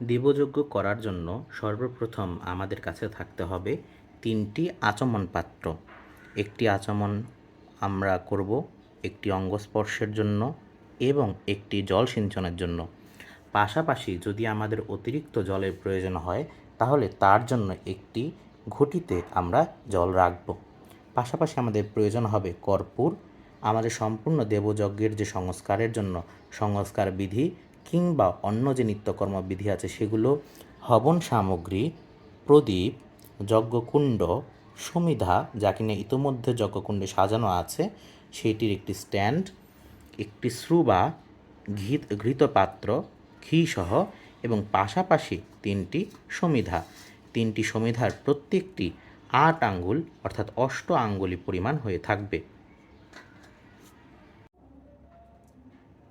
দেবযজ্ঞ করার জন্য সর্বপ্রথম আমাদের কাছে থাকতে হবে তিনটি আচমন পাত্র একটি আচমন আমরা করব একটি অঙ্গস্পর্শের জন্য এবং একটি জল সিঞ্চনের জন্য। পাশাপাশি যদি আমাদের অতিরিক্ত জলের প্রয়োজন হয়, তাহলে তার জন্য একটি ঘটিতে আমরা জল রাখব। পাশাপাশি আমাদের প্রয়োজন হবে কর্পূর। আমাদের সম্পূর্ণ দেবযজ্ঞের যে সংস্কারের জন্য সংস্কার বিধি কিংবা অন্য যে নিত্যকর্ম বিধি আছে সেগুলো হবন সামগ্রী, প্রদীপ, যজ্ঞকুণ্ড, সমিধা, যা কিনা ইতোমধ্যে যজ্ঞকুণ্ডে সাজানো আছে, সেটির একটি স্ট্যান্ড, একটি শ্রুবা, ঘৃত পাত্র ঘিসহ এবং পাশাপাশি তিনটি সমিধা। তিনটি সমিধার প্রত্যেকটি আট আঙ্গুল অর্থাৎ অষ্ট আঙ্গুলি পরিমাণ হয়ে থাকবে।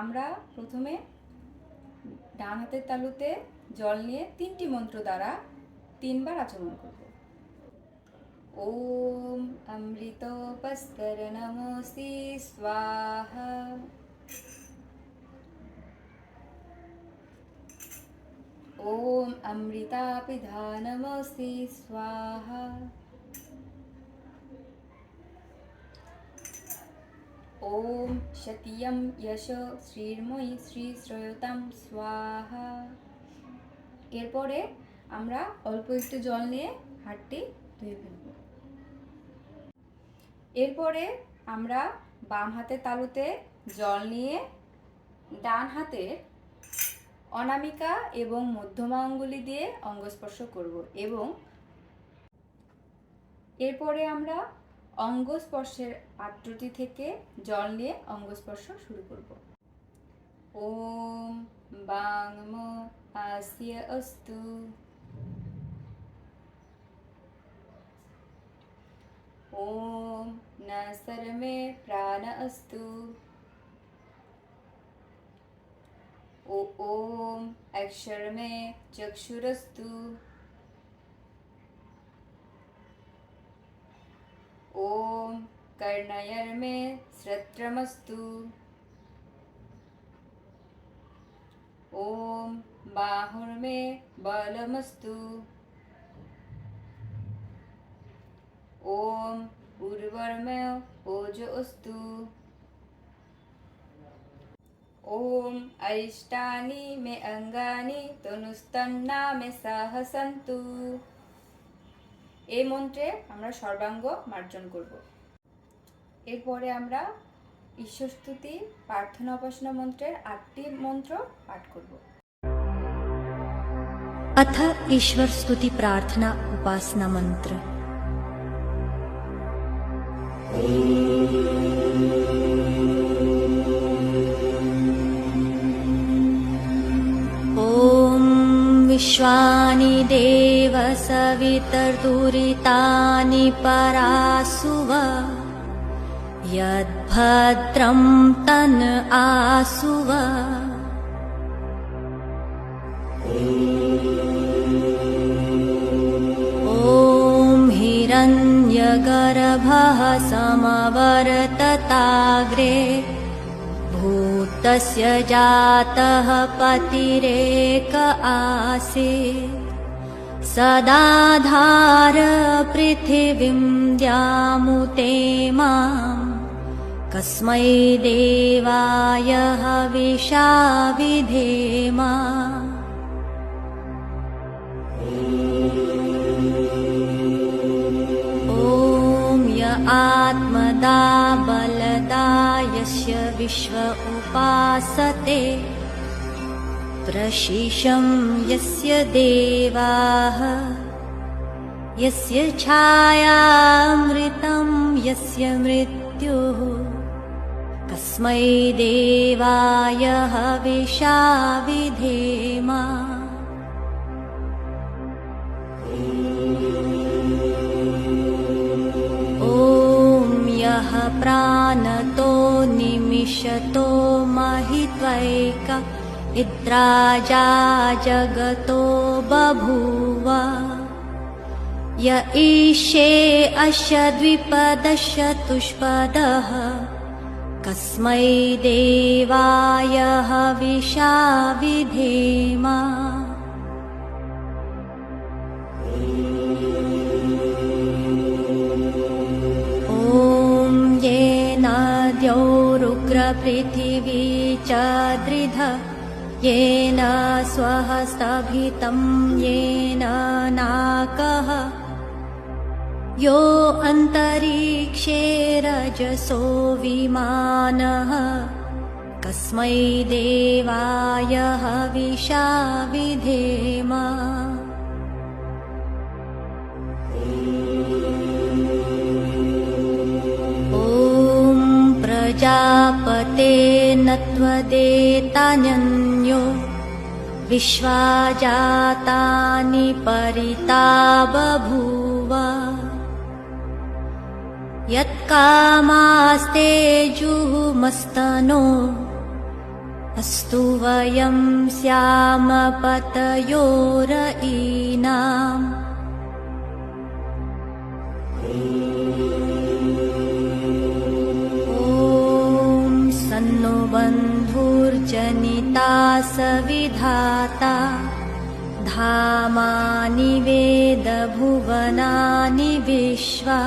আমরা প্রথমে ডান হাতের তালুতে জল নিয়ে তিনটি মন্ত্র দ্বারা তিনবার আচমন করব। ওম অমৃতোপস্কর নমসি স্বাহা। ওম অমৃতাপিধা নমসি ওম শতিয়ম যশ শ্রীর্ময়ী শ্রী শ্রয়তাম স্বাহা এরপরে আমরা অল্প একটু জল নিয়ে হাতটি ধুয়ে ফেলব। এরপরে আমরা বাম হাতের তালুতে জল নিয়ে ডান হাতের অনামিকা এবং মধ্যমা আঙ্গুলি দিয়ে অঙ্গস্পর্শ করব এবং এরপরে আমরা অঙ্গস্পর্শের পাত্রটি থেকে জল নিয়ে অঙ্গস্পর্শ শুরু করব ওম বাংম আস্য অস্তু ওম ন सर्मे प्राण अस्तु ओ ओम अक्षर में चक्षुरस्तु ओम कर्णयर कर्णयर्मे श्रत्रमस्तु। ओम बाहुर बाहुर्मे बलमस्तु। ॐ उर्वर्मे ओजोस्तु ओम अरिष्टानि मे अङ्गानि, तनुस्तन्ना मे साहसन्तु। এই মন্ত্রে আমরা সর্বাঙ্গ মার্জন করব এরপরে আমরা ঈশ্বরস্তুতি প্রার্থনা উপাসনা মন্ত্রের আটটি মন্ত্র পাঠ করব अथ ईश्वर स्तुति प्रार्थना उपासना मंत्र ॐ विश्वानि देव सवितर्दुरितानि परासुव। यद्भद्रं तन् आसुव। ॐ हिरण्यगर्भः समवर्तताग्रे भूतस्य जातः पतिरेक आसीत् सदाधार पृथिवीं द्यामुते माम्। कस्मै देवाय हविषा विधेमा ॐ य आत्मदा बलदा यस्य विश्व उपासते प्रशिशं यस्य देवाः यस्य छायामृतं यस्य मृत्युः। कस्मै देवाय हविषा विधेमा। ॐ यः प्राणतो निमिषतो महित्वैक इद्राजा जगतो बभूव। य ईशे अश्य द्विपदश्चतुष्पदः कस्मै देवाय हविषा विधेम। ॐ ये नद्यौरुग्रपृथिवी च दृढ। येन स्वहस्तभितं येन नाकः। यो अन्तरिक्षे रजसो विमानः। कस्मै देवाय हविषा विधेम जापते त्वदेतान्यो विश्वा जातानि परिताबभूव यत्कामास्ते जुहुमस्तनो अस्तु वयं श्यामपतयोरयीनाम् बन्धुर्जनिता सविधाता धामानि वेदभुवनानि विश्वा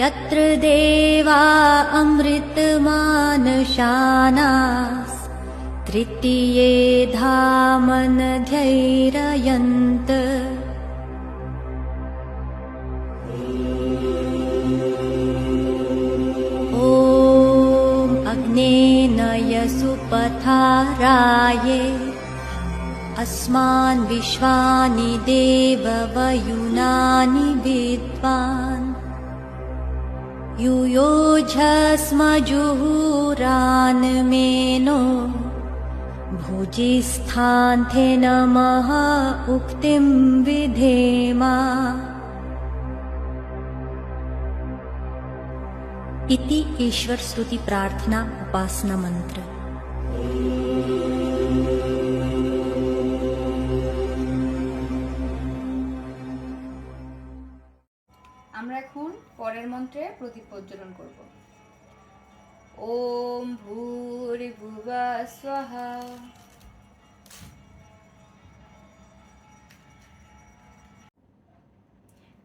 यत्र देवा अमृतमानशानास् तृतीये धामनध्यैरयन्त राये अस्मान् विश्वानि देववयुनानि विद्वान्। युयोजस्मजुहुरान् मेनो भुजिस्थान्ते नमः उक्तिम् विधेम। इति ईश्वरस्तुतिप्रार्थना उपासनमन्त्र আমরা এখন পরের মন্ত্রে প্রদীপ প্রজ্বলন করব। ওম ভূর্ভুবা স্বাহা।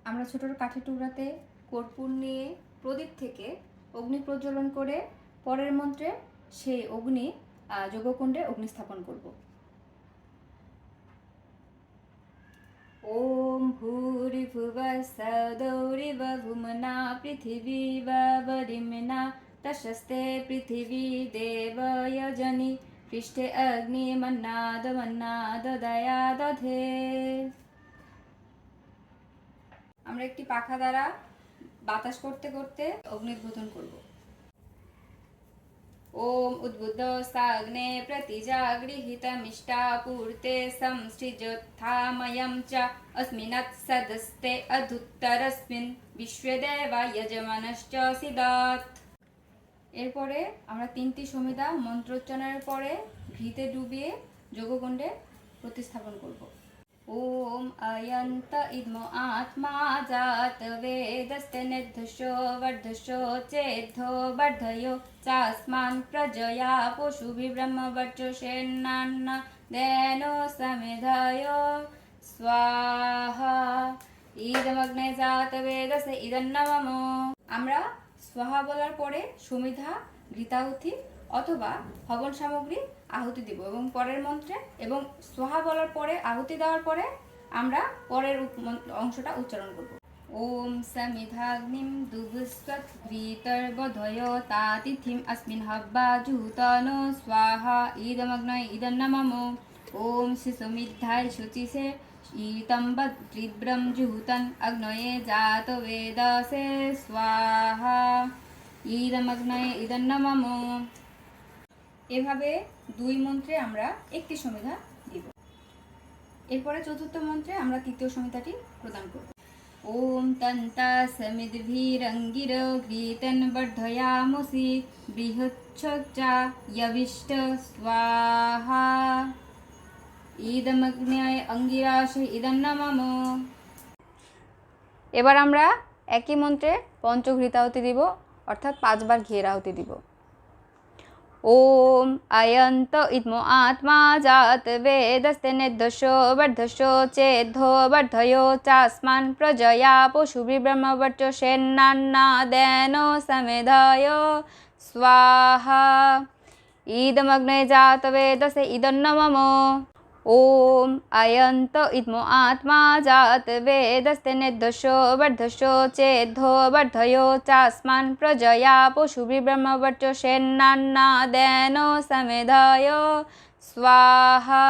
আমরা ছোট কাঠের টুকরাতে কর্পূর নিয়ে প্রদীপ থেকে অগ্নি প্রজ্বলন করে পরের মন্ত্রে সেই অগ্নি যোগকুণ্ডে অগ্নিস্থাপন করব। ওম ভূরিভুবসৌরিব ভুমনা পৃথিবী বরিমনা তশস্তে পৃথিবী দেবয়জনী পৃষ্ঠে অগ্নিমন্নাদ মন্নাদ দয়া দধে। আমরা একটি পাখা দ্বারা বাতাস করতে করতে অগ্নি অগ্নিদ্বোধন করব। ॐ उद्बुद्ध साग्ने प्रतिजागृहीतमिष्टापूर्ते संसृजोत्थामयं च अस्मिन् सदस्ते अधुत्तरस्मिन् বিশ্বদেবা যজমানশ্চ সিদাত এরপরে আমরা তিনটি সমিদা মন্ত্রোচ্চারণের পরে ঘিতে ডুবিয়ে যোগকুণ্ডে প্রতিস্থাপন করব ॐ अयन्त इद्मो आत्मा जात वेदस्ते निर्धुषो वर्धुषो चेद्धो वर्धयो चास्मान् प्रजया पशुभिब्रह्मवर्चुषेन्नान्न देनो समिधयो स्वाहा ইদমগ্নে জাত বেদসে ইদন্নমম আমরা স্বাহা বলার পরে সমিধা ঘৃতাহুতি অথবা হবন সামগ্রী আহুতি দিব এবং পরের মন্ত্রে এবং সোহা বলার পরে আহুতি দেওয়ার পরে আমরা পরের উপ- মন- অংশটা উচ্চারণ করব ওম সমিধাগ্নিম দুবুস্বৎ ঘৃতর্বধয় তাতিথিম अस्मिन् हब्बा जुहुतन स्वाहा इदमग्नय इदन्नमम ओम शिशुमिद्धाय शुचिसे ईतं तीव्रं जुहुतन् अग्नये जात वेदसे स्वाहा ইদমগ্নয় ইদন্নমম এভাবে দুই মন্ত্রে আমরা একটি সমিধা দিব। এরপরে চতুর্থ মন্ত্রে আমরা তৃতীয় সমিধাটি প্রদান করব। ওম তন্তা সমিদ্ভিরঙ্গির ঘৃতন বর্ধয়ামসি বৃহচ্ছা যবিষ্ট স্বাহা। ইদমগ্নয় অঙ্গিরাশ ইদন্নমম এবার আমরা একই মন্ত্রে পঞ্চঘৃতাহুতি দিব, অর্থাৎ পাঁচবার ঘিয়ের আহুতি দিব। ॐ अयन्त इद्मो आत्मा जात वेदस्ते निर्दशो वर्धशो चेद्धो वर्धयो चास्मान् प्रजया पशुभिब्रह्मवर्चसेन्नान्नादेनो समेधाय स्वाहा इदमग्ने जातवेदसे इदन्न मम ॐ अयन्त इद्मो आत्मा जात वेदस्ते निर्दशो वर्धशो चेद्धो वर्धयो चास्मान् प्रजया पशुभिब्रह्मवर्चसेन्नान्नादेनो समेधाय स्वाहा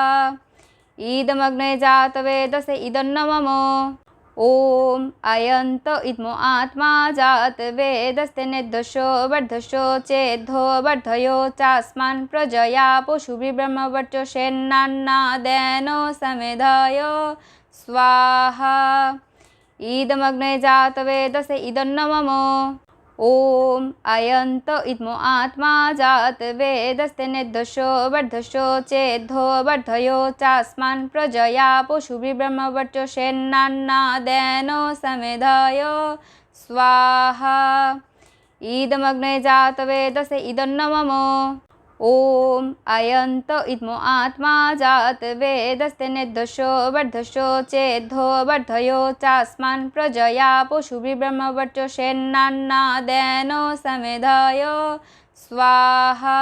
इदमग्ने जातवेदसे इदन्न मम ॐ अयन्त इद्मो आत्मा जात वेदस्ते निर्दशो वर्धशो चेद्धो वर्धयो चास्मान् प्रजया पशुभिब्रह्मवर्चसेन्नान्नादेनो समेधाय स्वाहा इदमग्ने जातवेदसे इदन्न मम ॐ अयन्त इद्मो आत्मा जात वेदस्ते निर्दशो वर्धशो चेद्धो वर्धयो चास्मान् प्रजया पशुभिब्रह्मवर्चसेन्नान्नादेनो समेधाय स्वाहा इदमग्ने जातवेदसे इदन्न मम ॐ अयन्त इद्मो आत्मा जात वेदस्ते निर्दशो वर्धशो चेद्धो वर्धयो चास्मान् प्रजया पशुभिब्रह्मवर्चसेन्नान्नादेनो समेधाय स्वाहा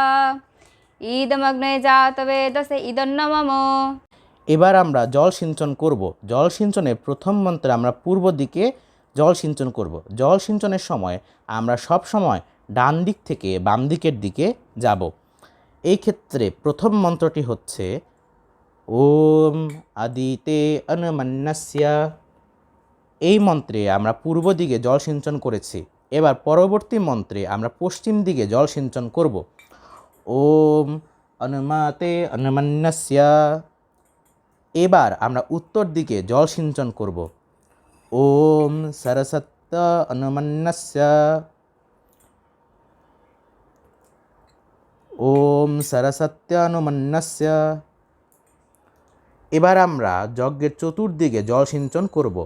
इदमग्ने जातवेदसे इदन्न मम এবার আমরা জল সিঞ্চন করব জল সিঞ্চনের প্রথম মন্ত্রে আমরা পূর্ব দিকে জল সিঞ্চন করব জল সিঞ্চনের সময় আমরা সব সময় ডান দিক থেকে বাম দিকের দিকে যাব এই ক্ষেত্রে প্রথম মন্ত্রটি হচ্ছে, ওম আদিতে অনুমন্যস্য। এই মন্ত্রে আমরা পূর্ব দিকে জল সিঞ্চন করেছি, এবার পরবর্তী মন্ত্রে আমরা পশ্চিম দিকে জল সিঞ্চন করব। ওম অনুমাতে অনুমন্যস্য। এবার আমরা উত্তর দিকে জল সিঞ্চন করব। ওম সরসত্য অনুমন্যস্য। ওম সরসত্যানুমন্নস্য এবার আমরা যজ্ঞের চতুর্দিকে জল সিঞ্চন করব।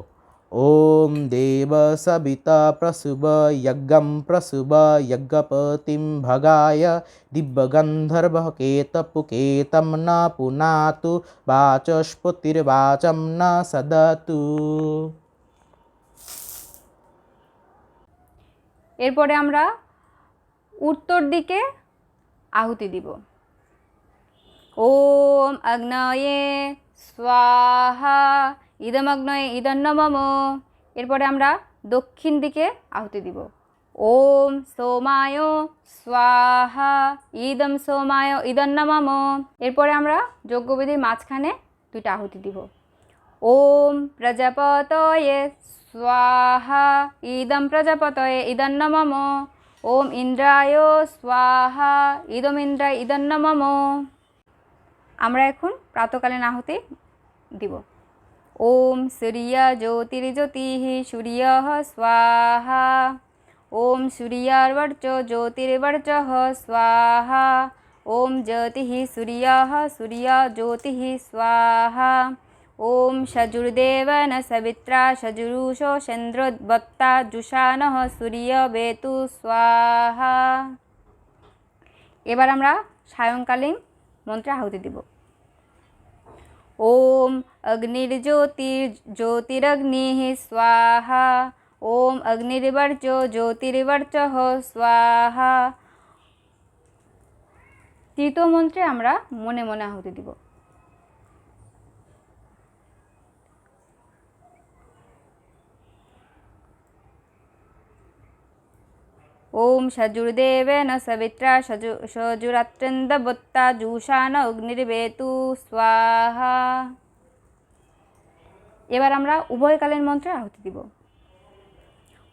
ওম দেব সবিতা প্রসুব যজ্ঞম প্রসুব যজ্ঞপতিম ভগায় দিব্যগন্ধর্ব কেতপুকেতম ন পুনাতু বাচস্পতির্বাচম ন সদতু। এরপরে আমরা উত্তর দিকে আহুতি দিব। ওম অগ্নয়ে স্বাহা ইদন্ন মম এরপরে আমরা দক্ষিণ দিকে আহুতি দিব। ওম সোমায় স্বাহা, ইদম সোমায় ইদন্ন মম এরপরে আমরা যজ্ঞবিধির মাঝখানে দুইটা আহুতি দিব। ওম প্রজাপতয়ে স্বাহা, ইদম প্রজাপতয়ে ইদন্ন মম ওম ইন্দ্রায় স্বাহা ইদম ইন্দ্রায় ইদন্ন মম আমরা এখন প্রাতকালীন আহুতি দিব। ওম সূর্য জ্যোতির্জ্যোতি সূর্য স্বাহা। ওম সূর্যার্বর্চ জ্যোতির্বর্চ স্বাহা। ওম জ্যোতি সূর্য সূর্য জ্যোতি স্বাহা। ওম সজুর্দেবন সবিত্রা সজুরুষো চন্দ্রোদ্বত্তা জুষান সূর্য বেতু স্বাহা এবার আমরা সায়ংকালীন মন্ত্রে আহুতি দিব ওম অগ্নির্জ্যোতির জ্যোতিরগ্নিः স্বাহা ওম অগ্নির্বর্চ জ্যোতির্বর্চ স্বাহা তৃতীয় মন্ত্রে আমরা মনে মনে আহুতি দিব ওম সজুর্দেবেন সবিত্রা সজু সজুরাত্রন্দবত্তা জুষান অগ্নির্বেতু স্বাহা এবার আমরা উভয়কালীন মন্ত্রে আহুতি দিব।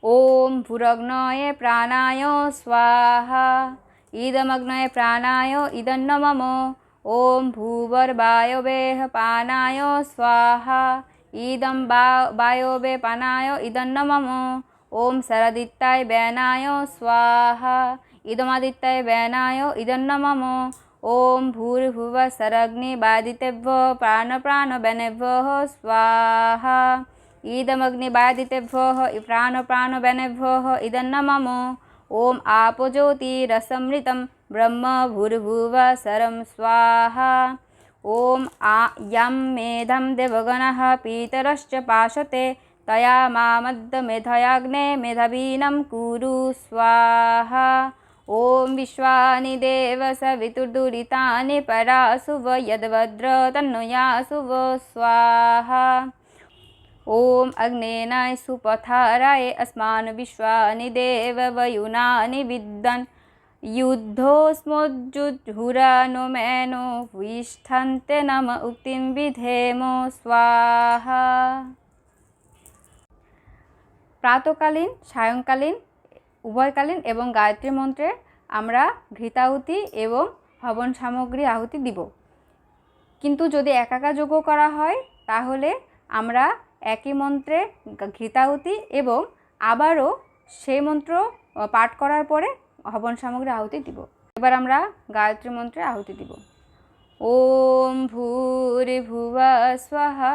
ওম ভূরগ্নয়ে প্রাণায় স্বাহা, ইদমগ্নয়ে প্রাণায় ইদন্ন মম ওম ভূবর্বায়বেহ পানায় স্বাহা ইদম বা- বায়বে পানায় ইদন্ন মম ॐ सरादित्यय बैनाय स्वाहा। इदमादित्यय बैनाय इदं नममो ॐ भूर्भुव सरग्निबादितेभ्यो प्राणप्राणबेनेभ्यः स्वाहा। इदमग्निबादितेभ्योः प्राणप्राणबेनेभ्यः इदं नमो ॐ आपज्योतिरसमृतं ब्रह्म भूर्भुव सरं स्वाहा। ॐ आ यं मेधं देवगणः पीतरश्च पाशते तया मामद्दमेधयाग्ने मेधवीनं कुरु, स्वाहा। ॐ विश्वानि देव सवितुर्दुरितानि परासुव यद्भद्र तन्नुयासुव स्वाहा। ॐ अग्नेनाय सुपथाराय अस्मान् विश्वानि देववयुनानि विद्वन्। युद्धोऽस्मोज्जुहुरानो मेनो विष्ठन्ते नम उक्तिं विधेम, स्वाहा। প্রাতকালীন, সায়ংকালীন, উভয়কালীন এবং গায়ত্রী মন্ত্রে আমরা ঘৃতাহুতি এবং হবন সামগ্রী আহুতি দিব। কিন্তু যদি একাকা যোগ্য করা হয়, তাহলে আমরা একই মন্ত্রে ঘৃতাহুতি এবং আবারও সেই মন্ত্র পাঠ করার পরে হবন সামগ্রী আহুতি দিব। এবার আমরা গায়ত্রী মন্ত্রে আহুতি দিব। ওম ভূর্ভুব স্বাহা।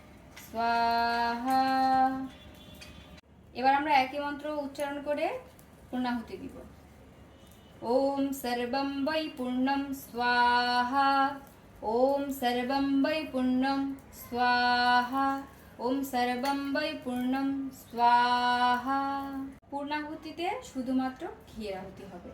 স্বাহা। এবার আমরা একই মন্ত্র উচ্চারণ করে পূর্ণাহুতি দিব। ওম সর্বম বৈ পূর্ণম স্বাহা। ওম সর্বম বৈ পূর্ণম স্বাহা। ওম সর্বম বৈ পূর্ণম স্বাহা। পূর্ণাহুতিতে শুধুমাত্র ঘিয়ের আহুতি হবে।